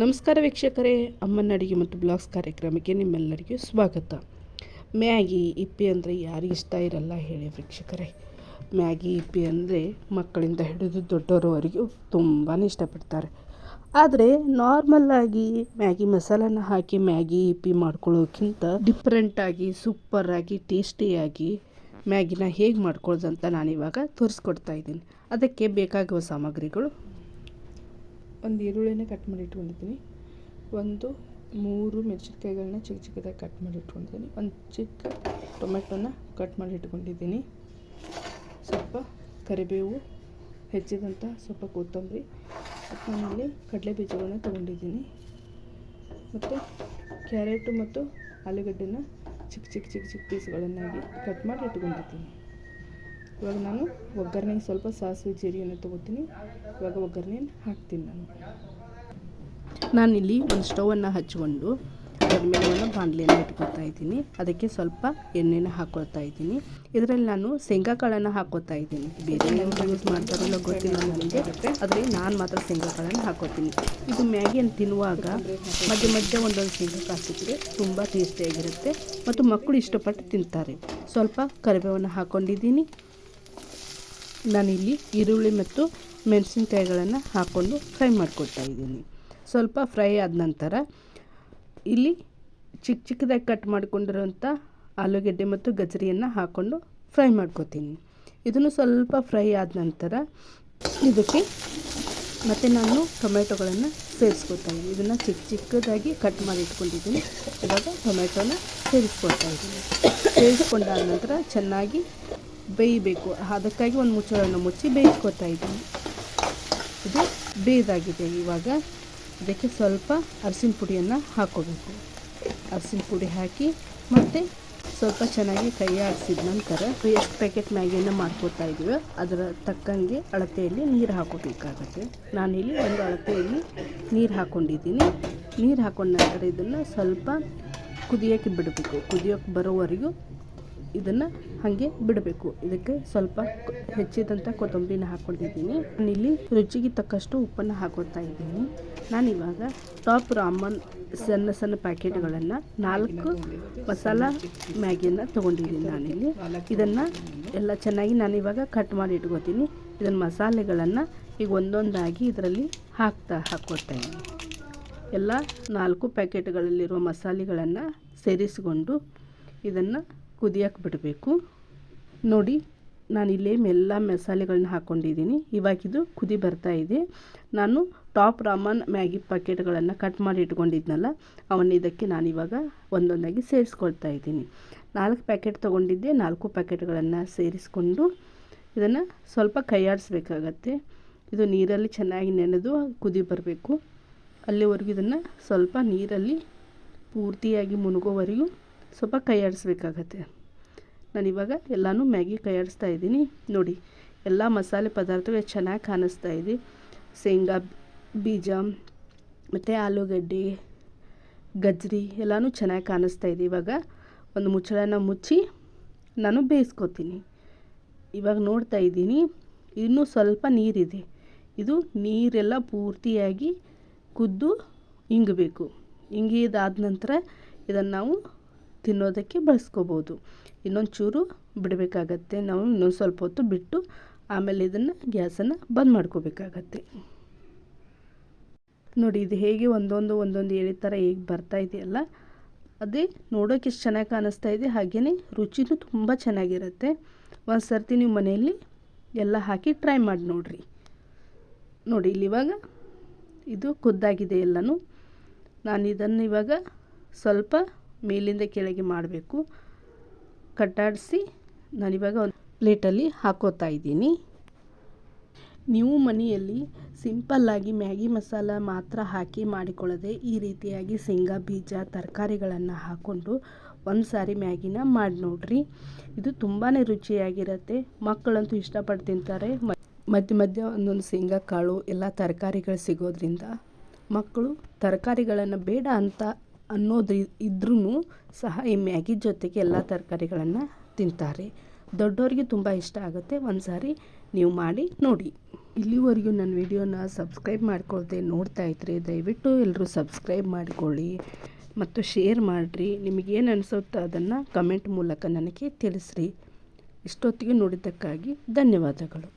ನಮಸ್ಕಾರ ವೀಕ್ಷಕರೇ ಅಮ್ಮನ ಅಡುಗೆ ಮತ್ತು ಬ್ಲಾಗ್ಸ್ ಕಾರ್ಯಕ್ರಮಕ್ಕೆ ನಿಮ್ಮೆಲ್ಲರಿಗೂ ಸ್ವಾಗತ. ಮ್ಯಾಗಿ, ಇಪ್ಪಿ ಅಂದರೆ ಯಾರಿಗೆ ಇಷ್ಟ ಇರಲ್ಲ ಹೇಳಿ ವೀಕ್ಷಕರೇ. ಮ್ಯಾಗಿ, ಇಪ್ಪಿ ಅಂದರೆ ಮಕ್ಕಳಿಂದ ಹಿಡಿದು ದೊಡ್ಡವರವರೆಗೂ ತುಂಬಾ ಇಷ್ಟಪಡ್ತಾರೆ. ಆದರೆ ನಾರ್ಮಲ್ಲಾಗಿ ಮ್ಯಾಗಿ ಮಸಾಲಾನ ಹಾಕಿ ಮ್ಯಾಗಿ, ಇಪ್ಪಿ ಮಾಡ್ಕೊಳ್ಳೋಕ್ಕಿಂತ ಡಿಫ್ರೆಂಟಾಗಿ ಸೂಪರಾಗಿ ಟೇಸ್ಟಿಯಾಗಿ ಮ್ಯಾಗಿನ ಹೇಗೆ ಮಾಡ್ಕೊಳ್ಳೋದಂತ ನಾನಿವಾಗ ತೋರಿಸ್ಕೊಡ್ತಾ ಇದ್ದೀನಿ. ಅದಕ್ಕೆ ಬೇಕಾಗುವ ಸಾಮಗ್ರಿಗಳು ಒಂದು ಈರುಳ್ಳಿನ ಕಟ್ ಮಾಡಿ ಇಟ್ಕೊಂಡಿದ್ದೀನಿ. ಒಂದು, ಮೂರು ಮೆಣಸಿನ್ಕಾಯಿಗಳನ್ನ ಚಿಕ್ಕ ಚಿಕ್ಕದಾಗಿ ಕಟ್ ಮಾಡಿ ಇಟ್ಕೊಂಡಿದ್ದೀನಿ. ಒಂದು ಚಿಕ್ಕ ಟೊಮೆಟೊನ ಕಟ್ ಮಾಡಿ ಇಟ್ಕೊಂಡಿದ್ದೀನಿ. ಸ್ವಲ್ಪ ಕರಿಬೇವು ಹೆಚ್ಚಿದಂಥ ಸ್ವಲ್ಪ ಕೊತ್ತಂಬರಿ ಆಮೇಲೆ ಕಡಲೆ ಬೀಜಗಳನ್ನ ತೊಗೊಂಡಿದ್ದೀನಿ. ಮತ್ತು ಕ್ಯಾರೆಟು ಮತ್ತು ಆಲೂಗಡ್ಡೆನ ಚಿಕ್ಕ ಚಿಕ್ಕ ಚಿಕ್ಕ ಚಿಕ್ಕ ಪೀಸ್ಗಳನ್ನಾಗಿ ಕಟ್ ಮಾಡಿ ಇಟ್ಕೊಂಡಿದ್ದೀನಿ. ಇವಾಗ ನಾನು ಒಗ್ಗರಣೆಗೆ ಸ್ವಲ್ಪ ಸಾಸಿವೆ ಜೀರಿಗೆನ ತೊಗೋತೀನಿ. ಇವಾಗ ಒಗ್ಗರಣೆನ ಹಾಕ್ತೀನಿ ನಾನು. ನಾನಿಲ್ಲಿ ಒಂದು ಸ್ಟವನ್ನು ಹಚ್ಕೊಂಡು ಅದ್ರ ಮೇಲೆ ಇಟ್ಕೊತಾ ಇದ್ದೀನಿ. ಅದಕ್ಕೆ ಸ್ವಲ್ಪ ಎಣ್ಣೆನ ಹಾಕ್ಕೊಳ್ತಾ ಇದ್ದೀನಿ. ಇದರಲ್ಲಿ ನಾನು ಶೇಂಗಾ ಕಾಳನ್ನು ಹಾಕೋತಾ ಇದ್ದೀನಿ. ಬೇರೆ ಯೂಸ್ ಮಾಡ್ತಾರಲ್ಲ ಗೊತ್ತಿಲ್ಲ ನನಗೆ. ಆದರೆ ನಾನು ಮಾತ್ರ ಶೇಂಗಾ ಕಾಳನ್ನು ಹಾಕ್ಕೊತೀನಿ ಇದು ಮ್ಯಾಗಿಯನ್ನು ತಿನ್ನುವಾಗ ಮಧ್ಯೆ ಮಧ್ಯೆ ಒಂದೊಂದು ಶೇಂಗಾ ಸಿಕ್ಕಿದ್ರೆ ತುಂಬ ಟೇಸ್ಟಿಯಾಗಿರುತ್ತೆ ಮತ್ತು ಮಕ್ಕಳು ಇಷ್ಟಪಟ್ಟು ತಿಂತಾರೆ. ಸ್ವಲ್ಪ ಕರಿಬೇವನ್ನು ಹಾಕ್ಕೊಂಡಿದ್ದೀನಿ ನಾನಿಲ್ಲಿ ಈರುಳ್ಳಿ ಮತ್ತು ಮೆಣಸಿನ್ಕಾಯಿಗಳನ್ನು ಹಾಕ್ಕೊಂಡು ಫ್ರೈ ಮಾಡ್ಕೊಳ್ತಾ ಇದ್ದೀನಿ. ಸ್ವಲ್ಪ ಫ್ರೈ ಆದ ನಂತರ ಇಲ್ಲಿ ಚಿಕ್ಕ ಚಿಕ್ಕದಾಗಿ ಕಟ್ ಮಾಡಿಕೊಂಡಿರುವಂಥ ಆಲೂಗೆಡ್ಡೆ ಮತ್ತು ಗಜರಿಯನ್ನು ಹಾಕ್ಕೊಂಡು ಫ್ರೈ ಮಾಡ್ಕೊತೀನಿ. ಇದನ್ನು ಸ್ವಲ್ಪ ಫ್ರೈ ಆದ ನಂತರ ಇದಕ್ಕೆ ಮತ್ತು ನಾನು ಟೊಮೆಟೊಗಳನ್ನು ಸೇರಿಸ್ಕೊತಾ ಇದ್ದೀನಿ. ಇದನ್ನು ಚಿಕ್ಕ ಚಿಕ್ಕದಾಗಿ ಕಟ್ ಮಾಡಿ ಇಟ್ಕೊಂಡಿದ್ದೀನಿ. ಇವಾಗ ಟೊಮೆಟೊನ ಸೇರಿಸ್ಕೊಳ್ತಾ ಇದ್ದೀನಿ. ಸೇರಿಸ್ಕೊಂಡಾದ ನಂತರ ಚೆನ್ನಾಗಿ ಬೇಯಬೇಕು. ಅದಕ್ಕಾಗಿ ಒಂದು ಮುಚ್ಚಳವನ್ನು ಮುಚ್ಚಿ ಬೇಯಿಸ್ಕೊತಾ ಇದ್ದೀನಿ. ಇದು ಬೇಯ್ದಾಗಿದೆ. ಇವಾಗ ಇದಕ್ಕೆ ಸ್ವಲ್ಪ ಅರಸಿನ ಪುಡಿಯನ್ನು ಹಾಕ್ಕೋಬೇಕು. ಅರಸಿನ ಪುಡಿ ಹಾಕಿ ಮತ್ತು ಸ್ವಲ್ಪ ಚೆನ್ನಾಗಿ ಕೈ ಆಡಿಸಿದ ನಂತರ ಎಷ್ಟು ಪ್ಯಾಕೆಟ್ ಮ್ಯಾಗಿಯನ್ನು ಮಾಡ್ಕೋತಾ ಇದ್ದೀವೋ ಅದರ ತಕ್ಕಂಗೆ ಅಳತೆಯಲ್ಲಿ ನೀರು ಹಾಕೋಬೇಕಾಗತ್ತೆ ನಾನಿಲ್ಲಿ ಒಂದು ಅಳತೆಯಲ್ಲಿ ನೀರು ಹಾಕ್ಕೊಂಡಿದ್ದೀನಿ. ನೀರು ಹಾಕೊಂಡ ನಂತರ ಇದನ್ನು ಸ್ವಲ್ಪ ಕುದಿಯೋಕ್ಕೆ ಬಿಡಬೇಕು. ಕುದಿಯೋಕ್ಕೆ ಬರೋವರೆಗೂ ಇದನ್ನು ಹಾಗೆ ಬಿಡಬೇಕು. ಇದಕ್ಕೆ ಸ್ವಲ್ಪ ಹೆಚ್ಚಿದಂಥ ಕೊತ್ತಂಬರಿನ ಹಾಕ್ಕೊಂಡಿದ್ದೀನಿ ನಾನಿಲ್ಲಿ ರುಚಿಗೆ ತಕ್ಕಷ್ಟು ಉಪ್ಪನ್ನು ಹಾಕೋತಾ ಇದ್ದೀನಿ. ನಾನಿವಾಗ ಟಾಪ್ ರಾಮನ್ ಸಣ್ಣ ಸಣ್ಣ ಪ್ಯಾಕೆಟ್ಗಳನ್ನು ನಾಲ್ಕು ಮಸಾಲ ಮ್ಯಾಗಿಯನ್ನು ತೊಗೊಂಡಿದ್ದೀನಿ ನಾನಿಲ್ಲಿ. ಇದನ್ನು ಎಲ್ಲ ಚೆನ್ನಾಗಿ ನಾನು ಇವಾಗ ಕಟ್ ಮಾಡಿ ಇಟ್ಕೋತೀನಿ. ಇದನ್ನು ಮಸಾಲೆಗಳನ್ನು ಈಗ ಒಂದೊಂದಾಗಿ ಇದರಲ್ಲಿ ಹಾಕ್ತಾ ಹಾಕ್ಕೊಳ್ತಾ ಎಲ್ಲ ನಾಲ್ಕು ಪ್ಯಾಕೆಟ್ಗಳಲ್ಲಿರುವ ಮಸಾಲೆಗಳನ್ನು ಸೇರಿಸಿಕೊಂಡು ಇದನ್ನು ಕುದಿಯೋಕ್ಕೆ ಬಿಡಬೇಕು. ನೋಡಿ, ನಾನು ಇಲ್ಲೇ ಎಲ್ಲ ಮಸಾಲೆಗಳನ್ನ ಹಾಕ್ಕೊಂಡಿದ್ದೀನಿ ಇವಾಗಿದು ಕುದಿ ಬರ್ತಾ ಇದೆ. ನಾನು ಟಾಪ್ ರಾಮನ್ ಮ್ಯಾಗಿ ಪ್ಯಾಕೆಟ್ಗಳನ್ನು ಕಟ್ ಮಾಡಿ ಇಟ್ಕೊಂಡಿದ್ನಲ್ಲ, ಅವನ್ನ ಇದಕ್ಕೆ ನಾನಿವಾಗ ಒಂದೊಂದಾಗಿ ಸೇರಿಸ್ಕೊಳ್ತಾ ಇದ್ದೀನಿ. ನಾಲ್ಕು ಪ್ಯಾಕೆಟ್ ತೊಗೊಂಡಿದ್ದೆ. ನಾಲ್ಕು ಪ್ಯಾಕೆಟ್ಗಳನ್ನು ಸೇರಿಸ್ಕೊಂಡು ಇದನ್ನು ಸ್ವಲ್ಪ ಕೈಯಾಡಿಸ್ಬೇಕಾಗತ್ತೆ ಇದು ನೀರಲ್ಲಿ ಚೆನ್ನಾಗಿ ನೆನೆದು ಕುದಿ ಬರಬೇಕು. ಅಲ್ಲಿವರೆಗೂ ಇದನ್ನು ಸ್ವಲ್ಪ ನೀರಲ್ಲಿ ಪೂರ್ತಿಯಾಗಿ ಮುಳುಗೋವರೆಗೂ ಸ್ವಲ್ಪ ಕೈಯ್ಯಾಡಿಸ್ಬೇಕಾಗತ್ತೆ ನಾನು ಇವಾಗ ಎಲ್ಲನೂ ಮ್ಯಾಗಿ ಕೈಯಾಡಿಸ್ತಾ ಇದ್ದೀನಿ. ನೋಡಿ, ಎಲ್ಲ ಮಸಾಲೆ ಪದಾರ್ಥಗಳು ಚೆನ್ನಾಗಿ ಕಾಣಿಸ್ತಾ ಇದೆ. ಶೇಂಗಾ, ಬೀಜ, ಮತ್ತು ಆಲೂಗಡ್ಡೆ, ಗಜ್ರಿ ಎಲ್ಲನೂ ಚೆನ್ನಾಗಿ ಕಾಣಿಸ್ತಾ ಇದೆ. ಇವಾಗ ಒಂದು ಮುಚ್ಚಳನ ಮುಚ್ಚಿ ನಾನು ಬೇಯಿಸ್ಕೊತೀನಿ. ಇವಾಗ ನೋಡ್ತಾ ಇದ್ದೀನಿ, ಇನ್ನೂ ಸ್ವಲ್ಪ ನೀರಿದೆ. ಇದು ನೀರೆಲ್ಲ ಪೂರ್ತಿಯಾಗಿ ಕುದ್ದು ಇಂಗಬೇಕು. ಇಂಗಿದಾದ ನಂತರ ಇದನ್ನು ನಾವು ತಿನ್ನೋದಕ್ಕೆ ಬಳಸ್ಕೋಬೋದು. ಇನ್ನೊಂದು ಚೂರು ಬಿಡಬೇಕಾಗತ್ತೆ. ನಾವು ಇನ್ನೊಂದು ಸ್ವಲ್ಪ ಹೊತ್ತು ಬಿಟ್ಟು ಆಮೇಲೆ ಇದನ್ನು ಗ್ಯಾಸನ್ನು ಬಂದ್ ಮಾಡ್ಕೋಬೇಕಾಗತ್ತೆ. ನೋಡಿ, ಇದು ಹೇಗೆ ಒಂದೊಂದು ಒಂದೊಂದು ಎಳೆ ಥರ ಹೇಗೆ ಬರ್ತಾ ಇದೆಯಲ್ಲ, ಅದೇ ನೋಡೋಕೆ ಎಷ್ಟು ಚೆನ್ನಾಗಿ ಕಾಣಿಸ್ತಾ ಇದೆ. ಹಾಗೆಯೇ ರುಚಿನೂ ತುಂಬ ಚೆನ್ನಾಗಿರುತ್ತೆ. ಒಂದು ಸರ್ತಿ ನೀವು ಮನೆಯಲ್ಲಿ ಎಲ್ಲ ಹಾಕಿ ಟ್ರೈ ಮಾಡಿ ನೋಡಿರಿ. ನೋಡಿ ಇಲ್ಲಿ ಇವಾಗ ಇದು ಕುದ್ದಾಗಿದೆ ಎಲ್ಲನೂ. ನಾನು ಇದನ್ನು ಇವಾಗ ಸ್ವಲ್ಪ ಮೇಲಿಂದ ಕೆಳಗೆ ಮಾಡಬೇಕು. ಕಟ್ಟಾಡಿಸಿ ನಾನಿವಾಗ ಒಂದು ಪ್ಲೇಟಲ್ಲಿ ಹಾಕೋತಾ ಇದ್ದೀನಿ. ನೀವು ಮನೆಯಲ್ಲಿ ಸಿಂಪಲ್ಲಾಗಿ ಮ್ಯಾಗಿ ಮಸಾಲ ಮಾತ್ರ ಹಾಕಿ ಮಾಡಿಕೊಳ್ಳದೆ ಈ ರೀತಿಯಾಗಿ ಶೇಂಗಾ, ಬೀಜ, ತರಕಾರಿಗಳನ್ನು ಹಾಕ್ಕೊಂಡು ಒಂದು ಸಾರಿ ಮ್ಯಾಗಿನ ಮಾಡಿ ನೋಡ್ರಿ. ಇದು ತುಂಬಾ ರುಚಿಯಾಗಿರುತ್ತೆ. ಮಕ್ಕಳಂತೂ ಇಷ್ಟಪಟ್ಟು ತಿಂತಾರೆ ಮಧ್ಯ ಮಧ್ಯ ಒಂದೊಂದು ಶೇಂಗಾ ಕಾಳು ಎಲ್ಲ ತರಕಾರಿಗಳು ಸಿಗೋದ್ರಿಂದ ಮಕ್ಕಳು ತರಕಾರಿಗಳನ್ನು ಬೇಡ ಅಂತ ಅನ್ನೋದು ಇದ್ರೂ ಸಹ ಈ ಮ್ಯಾಗಿ ಜೊತೆಗೆ ಎಲ್ಲ ತರಕಾರಿಗಳನ್ನು ತಿಂತಾರೆ. ದೊಡ್ಡವ್ರಿಗೆ ತುಂಬ ಇಷ್ಟ ಆಗುತ್ತೆ. ಒಂದು ಸಾರಿ ನೀವು ಮಾಡಿ ನೋಡಿ. ಇಲ್ಲಿವರೆಗೂ ನನ್ನ ವಿಡಿಯೋನ ಸಬ್ಸ್ಕ್ರೈಬ್ ಮಾಡ್ಕೊಳ್ದೆ ನೋಡ್ತಾ ಇದ್ರೆ ದಯವಿಟ್ಟು ಎಲ್ಲರೂ ಸಬ್ಸ್ಕ್ರೈಬ್ ಮಾಡಿಕೊಳ್ಳಿ ಮತ್ತು ಶೇರ್ ಮಾಡಿರಿ. ನಿಮಗೇನು ಅನಿಸುತ್ತೋ ಅದನ್ನು ಕಮೆಂಟ್ ಮೂಲಕ ನನಗೆ ತಿಳಿಸ್ರಿ. ಇಷ್ಟೊತ್ತಿಗೆ ನೋಡಿದ್ದಕ್ಕಾಗಿ ಧನ್ಯವಾದಗಳು.